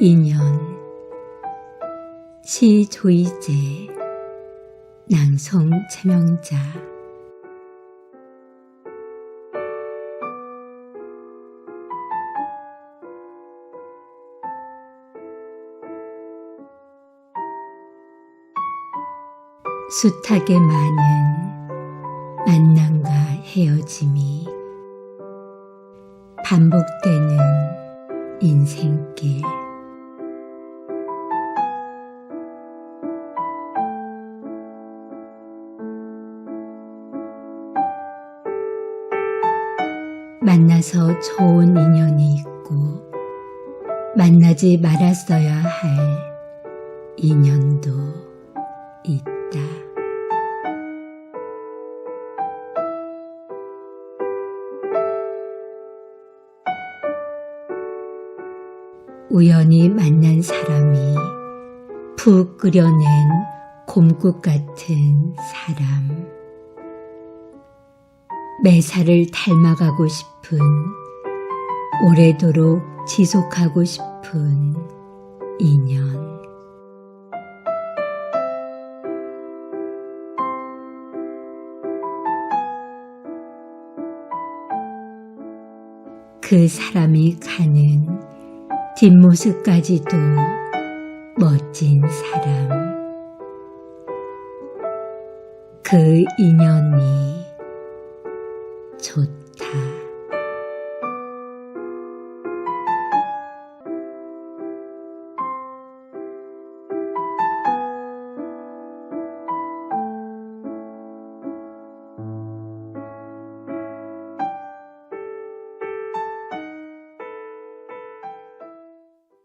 인연 시 조이제 낭송 최명자. 숱하게 많은 만남과 헤어짐이 반복되는 인생길 만나서 좋은 인연이 있고 만나지 말았어야 할 인연도 있다. 우연히 만난 사람이 푹 끓여낸 곰국 같은 사람. 매사를 닮아가고 싶은, 오래도록 지속하고 싶은 인연. 그 사람이 가는 뒷모습까지도 멋진 사람. 그 인연이 좋다.